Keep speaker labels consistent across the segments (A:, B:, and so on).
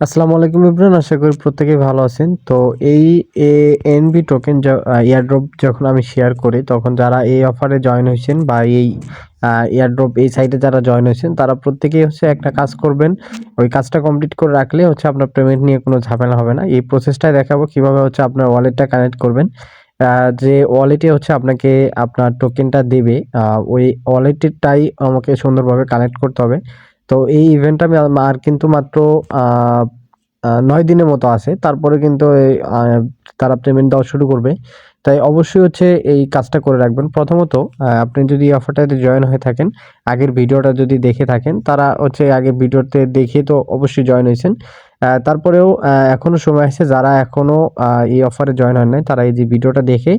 A: আসসালামু আলাইকুম ইব্রান আশা করি প্রত্যেকেই ভালো আছেন। তো এই এনবি টোকেন এয়ারড্রপ যখন আমি শেয়ার করি, তখন যারা এই অফারে জয়েন হয়েছেন বা এই এয়ারড্রপ এই সাইটে যারা জয়েন হয়েছেন, তারা প্রত্যেকেই হচ্ছে একটা কাজ করবেন। ওই কাজটা কমপ্লিট করে রাখলে হচ্ছে আপনার পেমেন্ট নিয়ে কোনো ঝামেলা হবে না। এই প্রসেসটাই দেখাবো কীভাবে হচ্ছে আপনার ওয়ালেটটা কানেক্ট করবেন। যে ওয়ালেটে হচ্ছে আপনাকে আপনার টোকেনটা দেবে ওই ওয়ালেটটাই আমাকে সুন্দরভাবে কানেক্ট করতে হবে। তো এই ইভেন্টটা আমি আর কিন্তু মাত্র নয় দিনের মতো আছে। তারপরে কিন্তু তারা পেমেন্ট দেওয়া শুরু করবে। তাই অবশ্যই হচ্ছে এই কাজটা করে রাখবেন। প্রথমত আপনি যদি অফারটাতে জয়েন হয়ে থাকেন, আগের ভিডিওটা যদি দেখে থাকেন, তারা হচ্ছে আগের ভিডিওতে দেখে তো অবশ্যই জয়েন হয়েছেন। তারপরেও এখনও সময় আছে, যারা এখনও এই অফারে জয়েন হয় নাই, তারা এই যে ভিডিওটা দেখে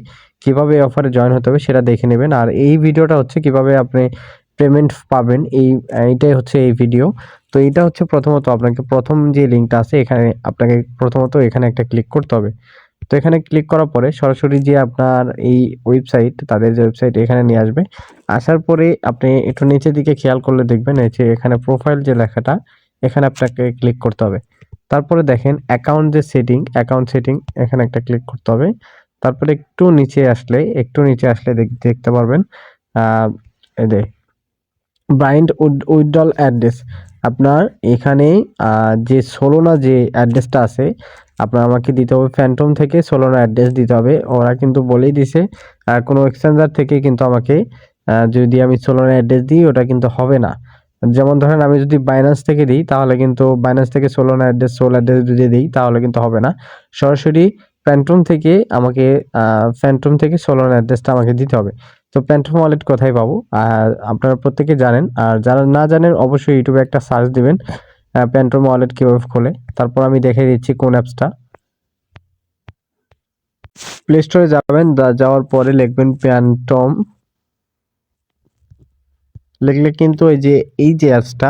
A: কীভাবে এই অফারে জয়েন হতে হবে সেটা দেখে নেবেন। আর এই ভিডিওটা হচ্ছে কীভাবে আপনি পেমেন্ট পাবেন। এই, এইটাই হচ্ছে এই ভিডিও তো এটা হচ্ছে প্রথমত আপনাকে, প্রথম যে লিঙ্কটা আছে, এখানে আপনাকে প্রথমত এখানে একটা ক্লিক করতে হবে। তো এখানে ক্লিক করার পরে সরাসরি যে আপনার এই ওয়েবসাইট তাদের যে ওয়েবসাইট এখানে নিয়ে আসবে। আসার পরে আপনি একটু নিচের দিকে খেয়াল করলে দেখবেন, এই যে এখানে প্রোফাইল যে লেখাটা, এখানে আপনাকে ক্লিক করতে হবে। তারপরে দেখেন অ্যাকাউন্ট যে সেটিং অ্যাকাউন্ট সেটিং এখানে একটা ক্লিক করতে হবে। তারপরে একটু নিচে আসলে, একটু নিচে আসলে দেখতে পারবেন। এই ব্রাইন্ড উইডল অ্যাড্রেস আপনার এখানে যে সোলোনা যে অ্যাড্রেসটা আছে, আপনার আমাকে দিতে হবে ফ্যান্টম থেকে সোলোনা অ্যাড্রেস দিতে হবে। ওরা কিন্তু বলেই দিছে আর কোনো এক্সচেঞ্জার থেকে কিন্তু আমাকে যদি আমি সোলোনা অ্যাড্রেস দিই, ওটা কিন্তু হবে না। যেমন ধরেন, আমি যদি বাইন্যান্স থেকে দিই, তাহলে কিন্তু বাইন্যান্স থেকে সোলোনা অ্যাড্রেস সোল অ্যাড্রেস যদি দিই, তাহলে কিন্তু হবে না। সরাসরি ফ্যান্টম থেকে আমাকে ফ্যান্টম থেকে সোলোনা অ্যাড্রেসটা আমাকে দিতে হবে। তো প্যান্টম ওয়ালেট কোথায় পাবো? আর আপনারা প্রত্যেকে জানেন। আর যারা না জানেন, অবশ্যই ইউটিউবে একটা সার্চ দিবেন প্যান্টম ওয়ালেট কীভাবে খোলে। তারপর আমি দেখে দিচ্ছি কোন অ্যাপসটা প্লে স্টোরে যাবেন যাওয়ার পরে লিখবেন প্যান্টম লিখলে কিন্তু এই যে এই যে অ্যাপসটা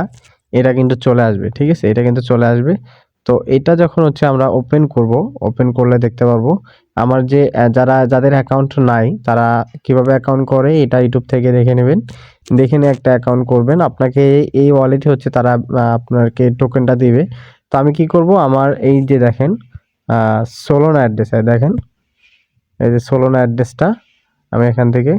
A: এটা কিন্তু চলে আসবে, ঠিক আছে? এটা কিন্তু চলে আসবে। তো এটা যখন হচ্ছে আমরা ওপেন করব ওপেন করলে দেখতে পারব আমার যে যারা, যাদের অ্যাকাউন্ট নাই, তারা কীভাবে অ্যাকাউন্ট করে এটা ইউটিউব থেকে দেখে নেবেন। দেখে নিয়ে একটা অ্যাকাউন্ট করবেন। আপনাকে এই ওয়ালেটে হচ্ছে তারা আপনাকে টোকেনটা দিবে। তো আমি কি করব? আমার এই যে দেখেন সোলোনা অ্যাড্রেস দেখেন, এই যে সোলোনা অ্যাড্রেসটা আমি এখান থেকে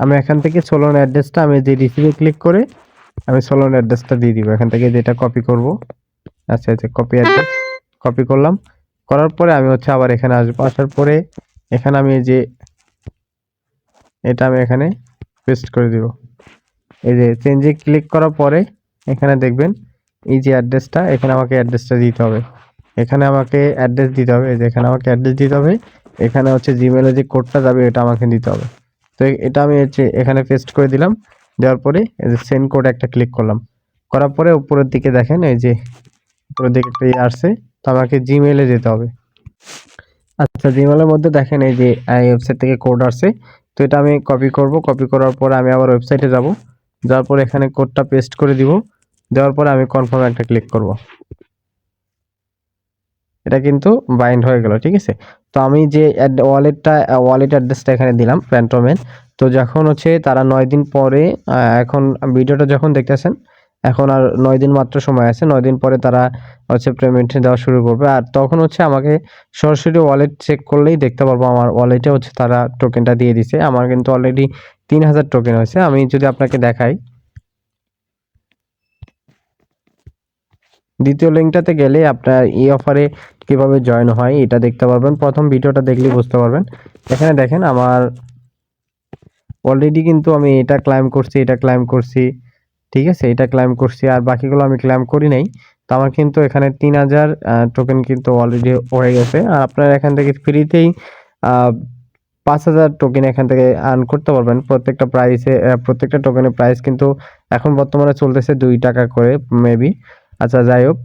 A: আমি এখান থেকে সোলন অ্যাড্রেসটা আমি যে রিসিভে ক্লিক করে আমি সোলোন অ্যাড্রেসটা দিয়ে দিব। এখান থেকে যেটা কপি করব আচ্ছা আচ্ছা কপি অ্যাড্রেস কপি করলাম। করার পরে আমি হচ্ছে আবার এখানে আসব। আসার পরে এখানে আমি যে এটা আমি এখানে পেস্ট করে দিব। এই যে চেঞ্জে ক্লিক করার পরে এখানে দেখবেন এই যে অ্যাড্রেসটা এখানে আমাকে অ্যাড্রেসটা দিতে হবে। এখানে আমাকে অ্যাড্রেস দিতে হবে। এই যে এখানে আমাকে অ্যাড্রেস দিতে হবে। এখানে হচ্ছে জিমেলে যে কোডটা যাবে, এটা আমাকে দিতে হবে। তো এটা আমি হচ্ছে এখানে পেস্ট করে দিলাম। দেওয়ার পরে এই যে সেন্ড কোড একটা ক্লিক করলাম। করার পরে উপরের দিকে দেখেন, এই যে উপরের দিকে একটা ইয়ে আসছে, তো আমাকে জিমেলে যেতে হবে। আচ্ছা জিমেলের মধ্যে দেখেন, এই যে ওয়েবসাইট থেকে কোড আসছে। তো এটা আমি কপি করব। কপি করার পরে আমি আবার ওয়েবসাইটে যাব। যাওয়ার পরে এখানে কোডটা পেস্ট করে দিব। দেওয়ার পরে আমি কনফার্ম একটা ক্লিক করব। এটা কিন্তু বাইন্ড হয়ে গেল, ঠিক আছে? তো আমি যে ওয়ালেটটা ওয়ালেট অ্যাড্রেসটা এখানে দিলাম প্যান্ট্রোমের তো যখন হচ্ছে তারা নয় দিন পরে এখন ভিডিওটা যখন দেখতেছেন, এখন আর নয় দিন মাত্র সময় আছে, নয় দিন পরে তারা হচ্ছে পেমেন্ট দেওয়া শুরু করবে। আর তখন হচ্ছে আমাকে সরাসরি ওয়ালেট চেক করলেই দেখতে পারব আমার ওয়ালেটে হচ্ছে তারা টোকেনটা দিয়ে দিছে। আমার কিন্তু অলরেডি তিন হাজার টোকেন হয়েছে। আমি যদি আপনাকে দেখাই দ্বিতীয় লিঙ্কটাতে গেলে আপনার এই অফারে কীভাবে জয়েন হয়, এটা দেখতে পারবেন। প্রথম ভিডিওটা দেখলেই বুঝতে পারবেন। এখানে দেখেন আমার অলরেডি কিন্তু আমি এটা ক্লাইম করছি, এটা ক্লাইম করছি, ঠিক আছে? এটা ক্লাইম করছি, আর বাকিগুলো আমি ক্লাইম করি নাই। তো আমার কিন্তু এখানে তিন হাজার টোকেন কিন্তু অলরেডি হয়ে গেছে। আর আপনারা এখান থেকে ফ্রিতেই পাঁচ হাজার টোকেন এখান থেকে আর্ন করতে পারবেন। প্রত্যেকটা প্রাইসে প্রত্যেকটা টোকেনের প্রাইস কিন্তু এখন বর্তমানে চলতেছে দুই টাকা করে মেবি আচ্ছা যাই হোক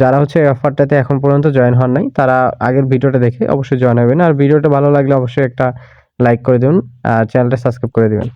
A: যারা হচ্ছে অফারটাতে এখন পর্যন্ত জয়েন হন নাই, তারা আগের ভিডিওটা দেখে অবশ্যই জয়েন হবেন। আর ভিডিওটা ভালো লাগলে অবশ্যই একটা লাইক করে দেবেন, আর চ্যানেলটা সাবস্ক্রাইব করে দেবেন।